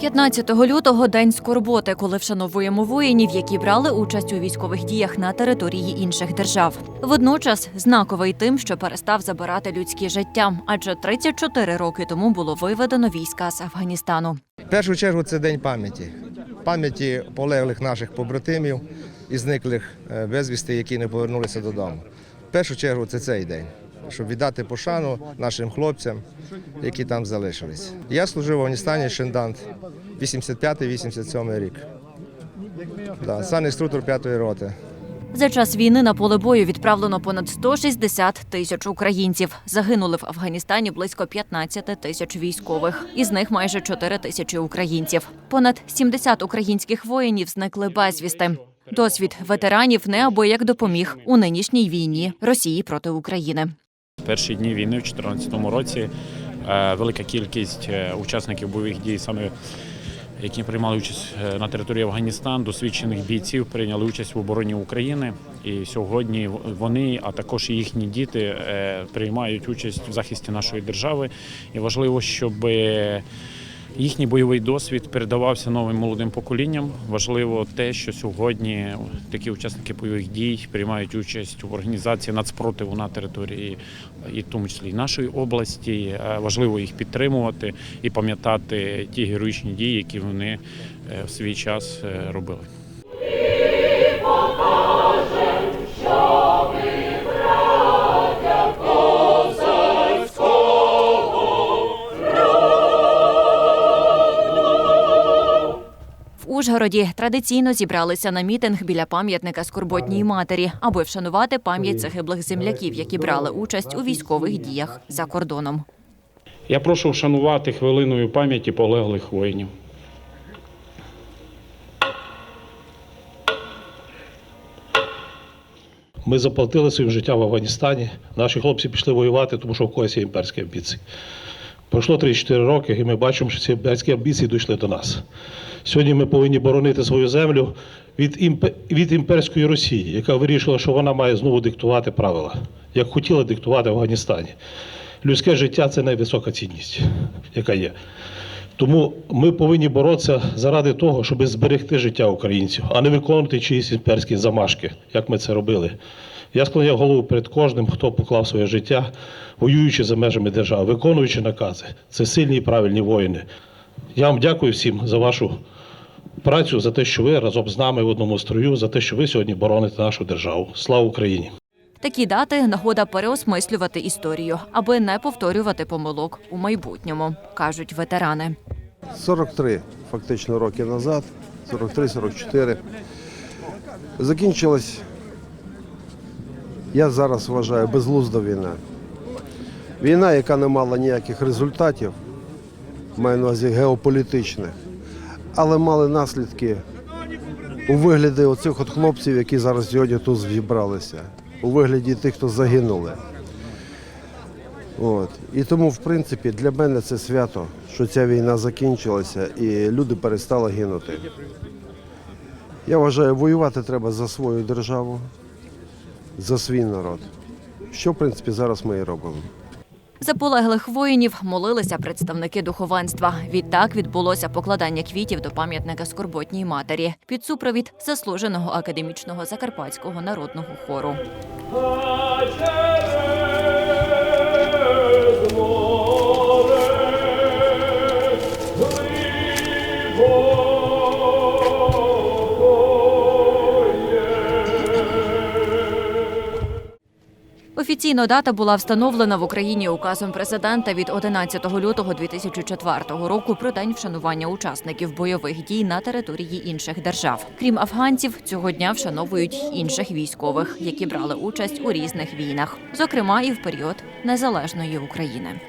15 лютого день скорботи, коли вшановуємо воїнів, які брали участь у військових діях на території інших держав. Водночас знаковий тим, що перестав забирати людські життя, адже 34 роки тому було виведено війська з Афганістану. В першу чергу це день пам'яті. Пам'яті полеглих наших побратимів і зниклих е, безвісти, які не повернулися додому. В першу чергу це цей день, щоб віддати пошану нашим хлопцям, які там залишились. Я служив в Афганістані Шендант 85-87 рік. Да, сам інструктор 5-ї роти. За час війни на поле бою відправлено понад 160 тисяч українців. Загинули в Афганістані близько 15 тисяч військових. Із них майже 4 тисячі українців. Понад 70 українських воїнів зникли безвісти. Досвід ветеранів неабияк допоміг у нинішній війні Росії проти України. Перші дні війни в 2014 році е, велика кількість е, учасників бойових дій, саме які приймали участь е, на території Афганістану, досвідчених бійців прийняли участь в обороні України. І сьогодні вони, а також їхні діти, приймають участь в захисті нашої держави. І важливо, щоб їхній бойовий досвід передавався новим молодим поколінням. Важливо те, що сьогодні такі учасники бойових дій приймають участь в організації нацпротиву на території, і в тому числі і нашої області. Е, Важливо їх підтримувати і пам'ятати ті героїчні дії, які вони е, в свій час е, робили. Ужгороді традиційно зібралися на мітинг біля пам'ятника скорботній матері, аби вшанувати пам'ять загиблих земляків, які брали участь у військових діях за кордоном. Я прошу вшанувати хвилиною пам'яті полеглих воїнів. Ми заплатили своїм життям в Афганістані. Наші хлопці пішли воювати, тому що в когось є імперські амбіції. Пройшло 34 роки, і ми бачимо, що ці імперські амбіції дійшли до нас. Сьогодні ми повинні боронити свою землю від, імпе- від імперської Росії, яка вирішила, що вона має знову диктувати правила, як хотіла диктувати в Афганістані. Людське життя це найвисока цінність, яка є. Тому ми повинні боротися заради того, щоб зберегти життя українців, а не виконувати чиїсь імперські замашки, як ми це робили. Я склоняв голову перед кожним, хто поклав своє життя, воюючи за межами держави, виконуючи накази. Це сильні і правильні воїни. Я вам дякую всім за вашу працю, за те, що ви разом з нами в одному строю, за те, що ви сьогодні бороните нашу державу. Слава Україні! Такі дати нагода переосмислювати історію, аби не повторювати помилок у майбутньому, кажуть ветерани. 43 фактично роки назад, 43-44. Закінчилась, я зараз вважаю, безглузда війна. Війна, яка не мала ніяких результатів, маю на увазі геополітичних, але мали наслідки у вигляді оцих от хлопців, які зараз сьогодні тут зібралися, у вигляді тих, хто загинули. От. І тому, в принципі, для мене це свято, що ця війна закінчилася і люди перестали гинути. Я вважаю, воювати треба за свою державу, за свій народ. Що, в принципі, зараз ми і робимо. За полеглих воїнів молилися представники духовенства. Відтак відбулося покладання квітів до пам'ятника скорботній матері під супровід заслуженого академічного закарпатського народного хору. Офіційно дата була встановлена в Україні указом президента від 11 лютого 2004 року про день вшанування учасників бойових дій на території інших держав. Крім афганців, цього дня вшановують інших військових, які брали участь у різних війнах, зокрема і в період незалежної України.